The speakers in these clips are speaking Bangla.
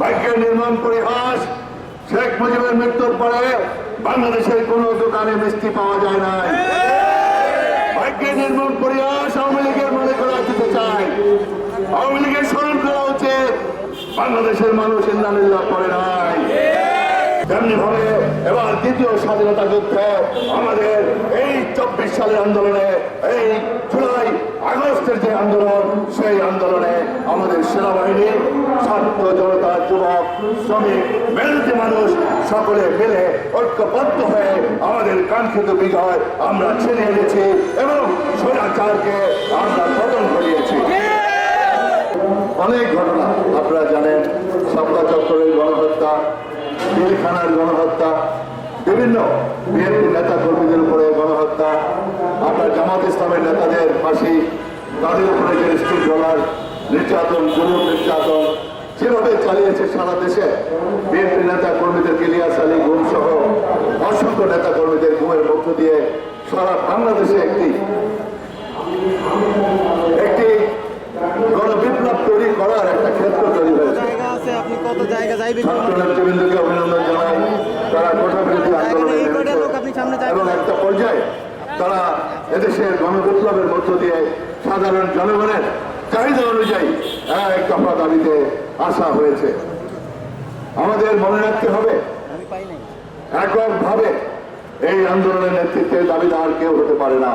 ভাগ্যের নির্মাণ পরিহাস শেখ মুজিবের মৃত্যুর পরে বাংলাদেশের কোন দোকানে মিষ্টি পাওয়া যায় না। ভাগ্যের নির্মাণ পরিহাস আওয়ামী লীগের মনে করা যেতে চায় আওয়ামী লীগের স্মরণ করা উচিত। বাংলাদেশের মানুষ ইন্দানিল্লাহ করে নাই। তেমনি ভাবে এবার দ্বিতীয় স্বাধীনতা যুদ্ধে আমাদের এই চব্বিশ সালের আন্দোলনে, এই জুলাই আগস্টের যে আন্দোলন, সেই আন্দোলনে আমাদের সেনাবাহিনী, ছাত্র জনতা, যুবক, শ্রমিক মেহনতি মানুষ সকলে মিলে ঐক্যবদ্ধ হয়ে আমাদের কাঙ্ক্ষিত বিজয় আমরা ছিনিয়ে এনেছি এবং স্বৈরাচারকে আমরা পতন ঘটিয়েছি অনেক ঘটনা, আপনারা জানেন শাপলা চত্বরের গণহত্যা জেলখানার গণহত্যা, বিভিন্ন বিএনপি নেতা কর্মীদের উপরে গণহত্যা, আপনার জামাত ইসলামের নেতাদের ফাঁসি, তাদের উপরে যে স্টিল ডলার নির্যাতন জুলুম নির্যাতন, যেভাবে চালিয়েছে সারা দেশে, বিএনপি নেতা কর্মীদের ইলিয়াস আলী গুম সহ অসংখ্য নেতা কর্মীদের গুমের মধ্য দিয়ে সারা বাংলাদেশে একটি একটি গণবিপ্লব তৈরি করার একটা ক্ষেত্র তৈরি হয়েছে। অভিনন্দন জানাই। তারা আন্দোলনে? এবং একটা পর্যায়ে তারা এদেশের গণবিপ্লবের মধ্য দিয়ে সাধারণ জনগণের চাহিদা অনুযায়ী এক দফা দাবিতে আসা হয়েছে। আমাদের মনে রাখতে হবে এককভাবে এই আন্দোলনের নেতৃত্বের দাবিদার কেউ হতে পারে না।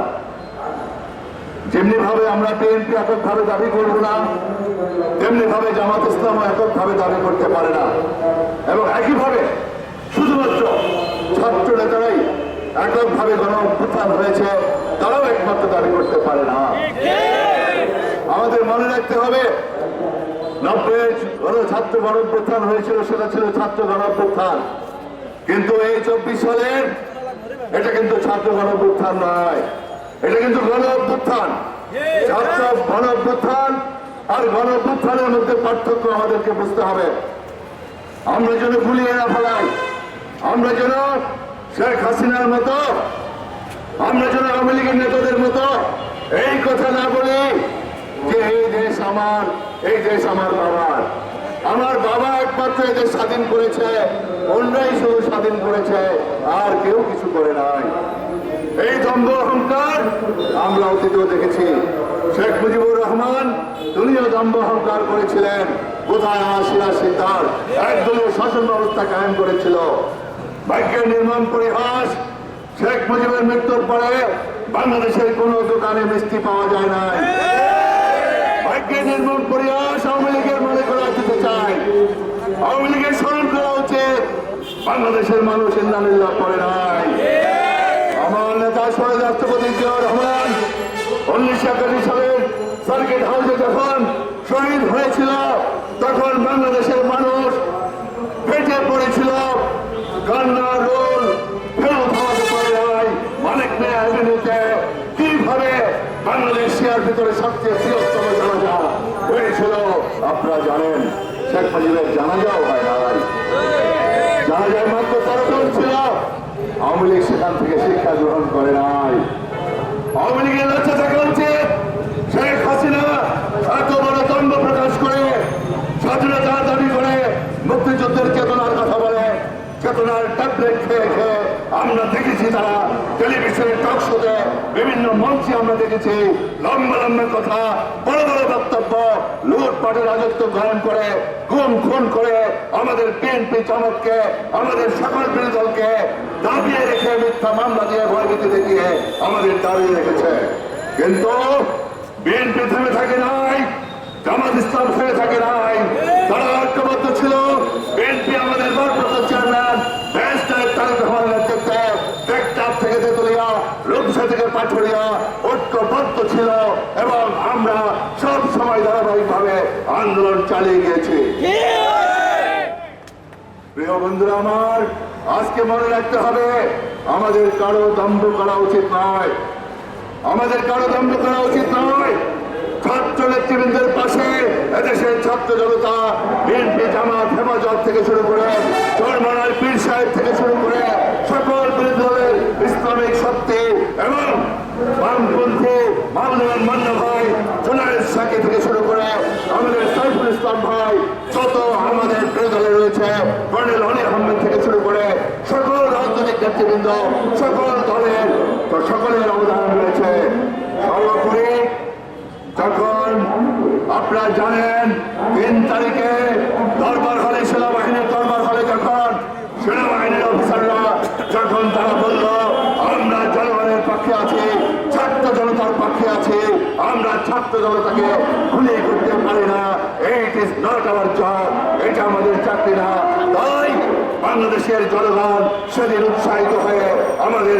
যেমনি ভাবে আমরা বিএনপি এককভাবে দাবি করব না তেমনি ভাবে জামাত ইসলাম এককভাবে দাবি করতে পারে না। এবং একইভাবে শুধুমাত্র ছাত্র নেতারাই এককভাবে গণ অভ্যুত্থান হয়েছে, তারাও একমাত্র দাবি করতে পারে না। আমাদের মনে রাখতে হবে নব্বই ছাত্র গণ অভ্যুত্থান হয়েছিল, সেটা ছিল ছাত্র গণ অভ্যুত্থান কিন্তু এই চব্বিশ সালের, এটা কিন্তু ছাত্র গণ অভ্যুত্থান নয়, এটা কিন্তু গণ অভ্যুত্থান ছাত্র গণ অভ্যুত্থান আর গণ অভ্যুত্থানের মধ্যে পার্থক্য আমাদেরকে বুঝতে হবে। আমরা যেন গুলিয়ে না ফেলাই, আমরা যেন শেখ হাসিনার মতো, আমরা যেন আওয়ামী লীগের নেতাদের মতো এই কথা না বলি যে এই দেশ আমার, এই দেশ আমার বাবার। আমার বাবা একমাত্র এই দেশ স্বাধীন করেছে অন্যই শুধু স্বাধীন করেছে, আর কেউ কিছু করে নাই। এই দম্ভ অহংকার আমরা অতীতেও দেখেছি। শেখ মুজিবুর রহমান তিনিও দম্ভ অহংকার করেছিলেন। কোথায় আসিয়া সিদ্ধার একদলীয় শাসন ব্যবস্থা কায়েম করেছিল? ভাগ্যের নির্মাণ পরিহাস, শেখ মুজিবের মৃত্যুর পরে বাংলাদেশের কোন দোকানে মিষ্টি পাওয়া যায় নাই। ভাগ্যের নির্মাণ পরিহাস আওয়ামী লীগের মনে করা যেতে চায়। আওয়ামী লীগের স্মরণ করা উচিত। বাংলাদেশের মানুষ ইন্দানিল্লাহ করে নাই। আমার রাষ্ট্রপতি রহমান উনিশশো একাশি সালের সার্কিট হাউসে যখন শহীদ হয়েছিল, তখন বাংলাদেশের মানুষ পেটে পড়েছিল। কান্নার রোল ফেরত হওয়াতে পারে নাই মেয়ে কীভাবে ভিতরে সবচেয়ে বৃহত্তম জানাজা হয়েছিল, আপনারা জানেন। শেখ মুজিবের জানাজাও হয় নাই। জানাজার মাত্র তেরো ছিল আওয়ামী লীগ সেখান থেকে শিক্ষা গ্রহণ করে নাই। আওয়ামী লীগের লজ্জা থাকা উচিত শেখ হাসিনা এত বড় দ্বন্দ্ব প্রকাশ করে, স্বাধীনতা দাবি করে, মুক্তিযুদ্ধের চেতনার কথা বলে, চেতনার ট্যাবলেট খেয়ে খেয়ে আমরা দেখেছি তারা টেলিভিশনের টক শোতে, বিভিন্ন মঞ্চে আমরা দেখেছি, লম্বা লম্বা কথা, বড় বড় বক্তব্য, লুটপাটের রাজত্ব গ্রহণ করে, গুম খুন করে আমাদের বিএনপি চমককে আমাদের সকল বিরোধী দলকে দাবিয়ে রেখে মিথ্যা মামলা দিয়ে ভয়ভীতি দেখিয়ে আমাদের দাঁড়িয়ে রেখেছে। কিন্তু বিএনপি থেমে থাকে নাই, জামাত ইসলাম থেমে থাকে নাই। তারা ঐক্যবদ্ধ ছিল, বিএনপি আমাদের ভারপ্রাপ্ত চেয়ারম্যান এবং আমরা সব সময় ধারাবাহিকভাবে আন্দোলন চালিয়ে গিয়েছি। প্রিয় বন্ধুরা আমার, আজকে মনে রাখতে হবে, আমাদের কারও দম্ভ করা উচিত নয়। আমাদের কারও দম্ভ করা উচিত নয়। ছাত্র নেতৃবৃন্দের পাশে এদেশের ছাত্র জনতা, বিএনপি, জামাত, হেফাজত থেকে শুরু করে চরমানার পীর সাহেব থেকে শুরু করে সকল বিরোধী ইসলামিক শক্তি এবং বামপন্থী ভাই জোনায়েদ সাকি থেকে শুরু করে আমাদের সাইফুল ইসলাম ভাই, যত আমাদের নেতৃবৃন্দ, সকল দলের, সকলের অবদান রয়েছে। সর্বোপরি যখন আপনারা জানেন, তিন তারিখে দরবার হলে সেনাবাহিনীর দরবার হলে যখন সেনাবাহিনীর অফিসাররা যখন তারা বলল, আমরা জনগণের পক্ষে আছি, ছাত্র জনতার পক্ষে আছি, আমরা ছাত্র জনতাকে গুলি করতে পারি না। It is not our job এটা আমাদের চাকরি না। তাই বাংলাদেশের জনগণ সেদিন উৎসাহিত হয়ে আমাদের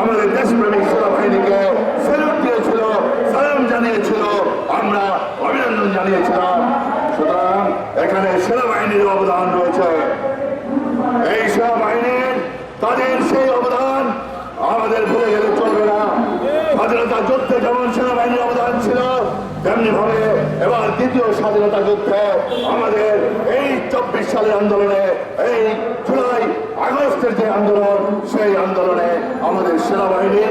আমাদের দেশপ্রেমিক সেনাবাহিনীকে সেলুট দিয়েছিল, সালাম জানিয়েছিল, আমরা অভিনন্দন জানিয়েছিলাম। সুতরাং এখানে সেনাবাহিনীর অবদান রয়েছে। এই সেনাবাহিনীর তাদের সেই অবদান আমাদের ভুলে গেলে চলবে না। স্বাধীনতা যুদ্ধে যেমন সেনাবাহিনীর অবদান ছিল তেমনি ভাবে এবার দ্বিতীয় স্বাধীনতা যুদ্ধে আমাদের এই চব্বিশ সালের আন্দোলনে এই জুলাই আগস্টের যে আন্দোলন, সেই আন্দোলনে আমাদের সেনাবাহিনী,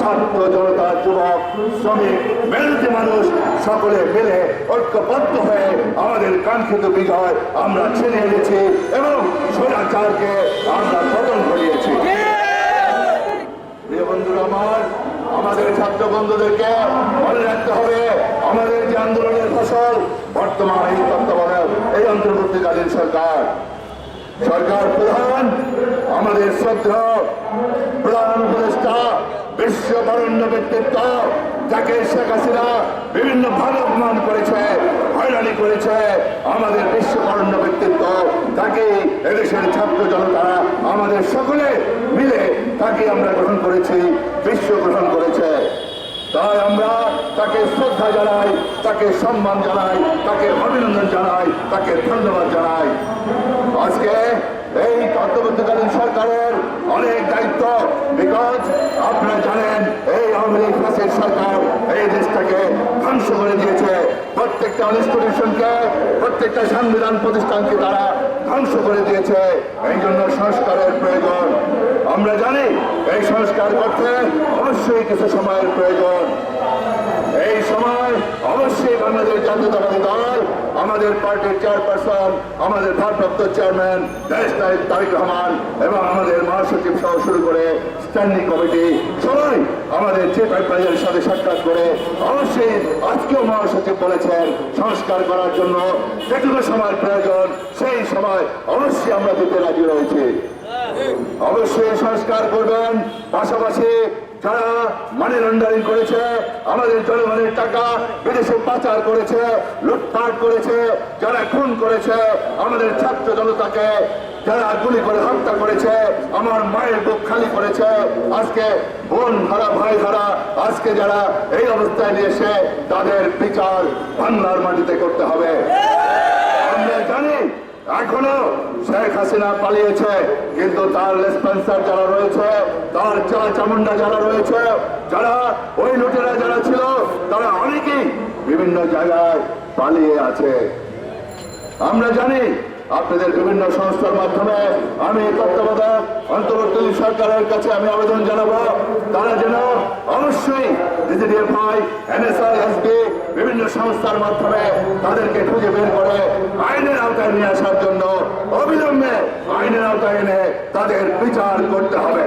ছাত্র জনতা, যুবক, শ্রমিক মেহনতি মানুষ সকলে মিলে ঐক্যবদ্ধ হয়ে আমাদের কাঙ্ক্ষিত বিজয় আমরা ছিনিয়ে এনেছি এবং স্বৈরাচারকে আমরা পতন প্রিয় বন্ধুরা আমার, আমাদের ছাত্র বন্ধুদেরকে মনে রাখতে হবে, আমাদের যে আন্দোলনের ফসল, বর্তমান এই তত্ত্বাবধায়ক, এই অন্তর্বর্তীকালীন সরকার। সরকার প্রধান, আমাদের শ্রদ্ধা প্রধান উপদেষ্টা বিশ্ব বরণ্য ব্যক্তিত্ব, যাকে শেখ হাসিনা বিভিন্ন ভাবে অপমান করেছে, হয়রানি করেছে, আমাদের বিশ্ব বরণ্য ব্যক্তিত্ব, তাকে এদেশের ছাত্র জনতা, আমাদের সকলে মিলে তাকে আমরা গ্রহণ করেছি, বিশ্ব গ্রহণ করেছে। তাই আমরা তাকে শ্রদ্ধা জানাই, তাকে সম্মান জানাই, তাকে অভিনন্দন জানাই, তাকে ধন্যবাদ জানাই। আজকে এই অন্তর্বর্তীকালীন সরকারের অনেক দায়িত্ব বিকজ আপনারা জানেন, এই আওয়ামী লীগ ফাঁসির সরকার এই দেশটাকে ধ্বংস করে দিয়েছে। প্রত্যেকটা ইনস্টিটিউশনকে প্রত্যেকটা সংবিধান প্রতিষ্ঠানকে তারা ধ্বংস করে দিয়েছে। এই জন্য সংস্কারের প্রয়োজন। আমরা জানি এই সংস্কার করতে অবশ্যই কিছু সময়ের প্রয়োজন। এই সময় অবশ্যই বাংলাদেশ জাতীয়তাবাদী দল, আমাদের পার্টির চেয়ারপারসন, আমাদের ভারপ্রাপ্ত চেয়ারম্যান দেশ তারেক রহমান এবং আমাদের মহাসচিব সহ শুরু করে স্ট্যান্ডিং কমিটি, সবাই আমাদের চিফ অ্যাডভাইজারের সাথে সাক্ষাৎ করে অবশ্যই আজকেও মহাসচিব বলেছেন, সংস্কার করার জন্য যেটুকু সময় প্রয়োজন, সেই সময় অবশ্যই আমরা দিতে রাজি রয়েছে। অবশ্যই সংস্কার করবেন, পাশাপাশি যারা মানি লন্ডারিং করেছে, আমাদের জনগণের টাকা বিদেশে পাচার করেছে, লুটপাট করেছে, যারা খুন করেছে, আমাদের ছাত্র জনতাকে যারা গুলি করে হত্যা করেছে, আমার মায়ের বুক খালি করেছে। আজকে বোন হারা ভাই হারা আজকে যারা এই অবস্থায় নিয়ে এসে তাদের বিচার বাংলার মাটিতে করতে হবে। এখনও শেখ হাসিনা পালিয়েছে, কিন্তু তার লেসপেন্সার যারা রয়েছে, তার চা চামুন্ডা যারা রয়েছে, যারা ওই লুটেরা যারা ছিল, তারা অনেকেই বিভিন্ন জায়গায় পালিয়ে আছে। আমরা জানি আপনাদের বিভিন্ন সংস্থার মাধ্যমে আমি তত্ত্বাবধায়ক, অন্তর্বর্তী সরকারের কাছে আমি আবেদন জানাব। তারা যেন অবশ্যই বিভিন্ন সংস্থার মাধ্যমে তাদেরকে খুঁজে বের করে আইনের আওতায় নিয়ে আসার জন্য অবিলম্বে আইনের আওতায় এনে তাদের বিচার করতে হবে।